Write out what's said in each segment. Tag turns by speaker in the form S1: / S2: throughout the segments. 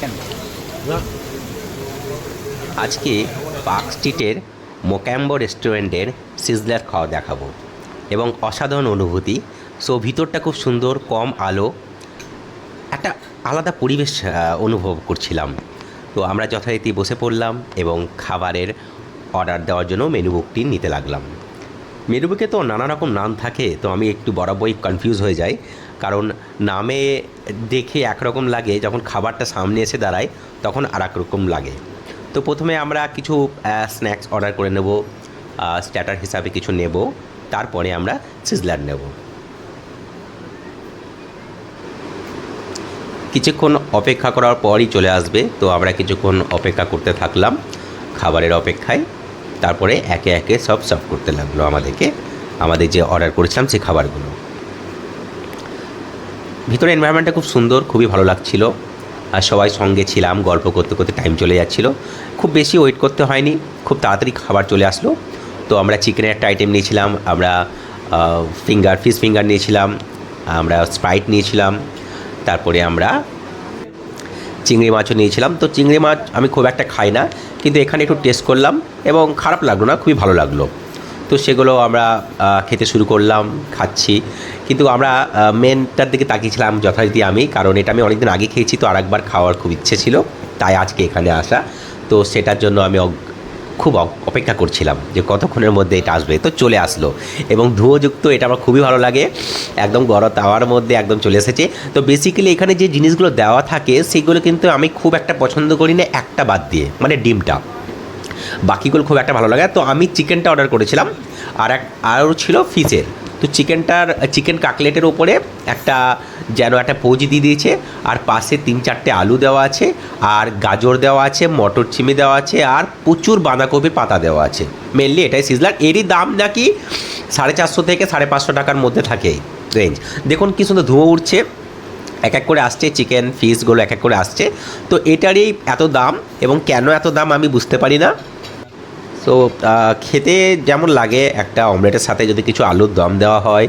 S1: কেন
S2: আজকে পার্ক স্ট্রিটের মোক্যাম্বো রেস্টুরেন্টের সিজলার খাওয়া দেখাবো এবং অসাধারণ অনুভূতি। সো ভিতরটা খুব সুন্দর কম আলো। একটা আলাদা পরিবেশ অনুভব করছিলাম। তো আমরা যথারীতি বসে পড়লাম এবং খাবারের অর্ডার দেওয়ার জন্য মেনু বুকটি নিতে লাগলাম। মেনু বুকে তো নানা রকম নাম থাকে, তো আমি একটু বরাবরই কনফিউজ হয়ে যাই। কারণ নামে দেখে একরকম লাগে, যখন খাবারটা সামনে এসে দাঁড়ায়, তখন আর রকম লাগে। তো প্রথমে আমরা কিছু স্ন্যাক্স অর্ডার করে নেব স্ট্যাটার হিসাবে কিছু নেব, তারপরে আমরা সিজলার নেব। কিছুক্ষণ অপেক্ষা করার পরই চলে আসবে, তো আমরা কিছুক্ষণ অপেক্ষা করতে থাকলাম, খাবারের অপেক্ষায়। তারপরে একে একে সব সার্ভ করতে লাগল আমাদেরকে। আমাদের যে অর্ডার করেছিলাম সেই খাবারগুলো। ভিতরে এনভায়রনমেন্টটা খুব সুন্দর, খুবই ভালো লাগছিল। আর সবাই সঙ্গে ছিলাম, গল্প করতে করতে টাইম চলে যাচ্ছিল। খুব বেশি ওয়েট করতে হয়নি, খুব তাড়াতাড়ি খাবার চলে আসলো। তো আমরা চিকেনের একটা আইটেম নিয়েছিলাম, আমরা ফিঙ্গার ফিশ ফিঙ্গার নিয়েছিলাম, আমরা স্প্রাইট নিয়েছিলাম, তারপরে আমরা চিংড়ি মাছও নিয়েছিলাম। তো চিংড়ি মাছ আমি খুব একটা খাই না, কিন্তু এখানে একটু টেস্ট করলাম এবং খারাপ লাগল না, খুবই ভালো লাগল। তো সেগুলো আমরা খেতে শুরু করলাম, খাচ্ছি। কিন্তু আমরা মেনটার দিকে তাকিয়েছিলাম যথারীতি আমি, কারণ এটা আমি অনেকদিন আগে খেয়েছি, তো আরেকবার খাওয়ার খুব ইচ্ছে ছিল, তাই আজকে এখানে আসা। তো সেটার জন্য আমি খুব অপেক্ষা করছিলাম যে কতক্ষণের মধ্যে এটা আসবে। তো চলে আসলো এবং ধুয়োযুক্ত এটা আমার খুবই ভালো লাগে। একদম গরম তাওয়ার মধ্যে একদম চলে এসেছে। তো বেসিক্যালি এখানে যে জিনিসগুলো দেওয়া থাকে সেগুলো কিন্তু আমি খুব একটা পছন্দ করি না একটা বাদ দিয়ে মানে ডিমটা। বাকিগুলো খুব একটা ভালো লাগে তো আমি চিকেনটা অর্ডার করেছিলাম। আর এক আরও ছিল ফিশের তো চিকেনটার, চিকেন কাকলেটের ওপরে একটা যেন একটা পৌজি দিয়ে দিয়েছে, আর পাশে তিন চারটে আলু দেওয়া আছে, আর গাজর দেওয়া আছে, মটর চিমি দেওয়া আছে, আর প্রচুর বাঁধাকপির পাতা দেওয়া আছে। মেনলি এটাই সিজলার, এরই দাম নাকি সাড়ে চারশো থেকে সাড়ে পাঁচশো টাকার মধ্যে থাকে রেঞ্জ দেখুন কী সুন্দর ধুঁয়ো উঠছে এক এক করে আসছে চিকেন ফিশগুলো এক এক করে আসছে। তো এটারই এত দাম এবং কেন এত দাম আমি বুঝতে পারি না। সো খেতে যেমন লাগে, একটা অমলেটের সাথে যদি কিছু আলুর দম দেওয়া হয়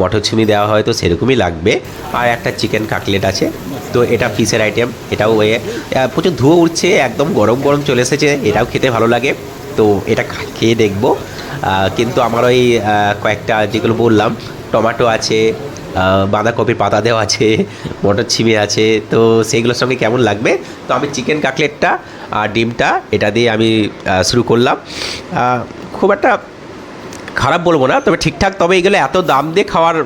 S2: মটরছিমি দেওয়া হয়, তো সেরকমই লাগবে। আর একটা চিকেন কাটলেট আছে, তো এটা ফিশের আইটেম এটাও প্রচুর ধুয়ো উঠছে, একদম গরম গরম চলে এসেছে, এটাও খেতে ভালো লাগে। তো এটা খেয়ে দেখব। কিন্তু আমার ওই কয়েকটা যেগুলো বললাম, টমেটো আছে বাঁধাকপির পাতা দেওয়া আছে, মটর ছিমে আছে, তো সেইগুলোর সঙ্গে কেমন লাগবে? তো আমি চিকেন কাটলেটটা আর ডিমটা, এটা দিয়ে আমি শুরু করলাম। খুব একটা খারাপ বলব না, তবে ঠিকঠাক, তবে এগুলো এত দাম দিয়ে খাওয়ার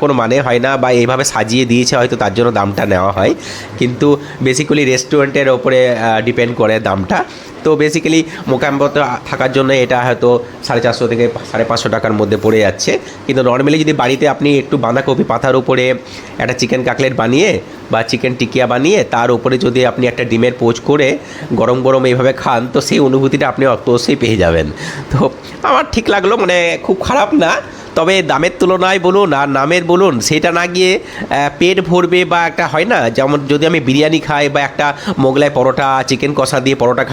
S2: কোনো মানে হয় না বা এইভাবে সাজিয়ে দিয়েছে হয়তো তার জন্য দামটা নেওয়া হয়। কিন্তু বেসিক্যালি রেস্টুরেন্টের ওপরে ডিপেন্ড করে দামটা। তো বেসিক্যালি মোকাম্বতে থাকার জন্য এটা হয়তো সাড়ে চারশো থেকে সাড়ে পাঁচশো টাকার মধ্যে পড়ে যাচ্ছে। কিন্তু নর্মালি যদি বাড়িতে আপনি একটু বাঁধাকপি পাতার উপরে একটা চিকেন কাকলেট বানিয়ে বা চিকেন টিকিয়া বানিয়ে তার উপরে যদি আপনি একটা ডিমের পোচ করে গরম গরম এইভাবে খান, তো সেই অনুভূতিটা আপনি অবশ্যই পেয়ে যাবেন। তো আমার ঠিক লাগল মানে খুব খারাপ না, তবে দামের তুলনায় বলুন আর নামের বলুন, সেটা না গিয়ে পেট ভরবে বা একটা হয় না, যেমন যদি আমি বিরিয়ানি খাই বা একটা মোগলাই পরোটা চিকেন কষা দিয়ে পরোটা খাই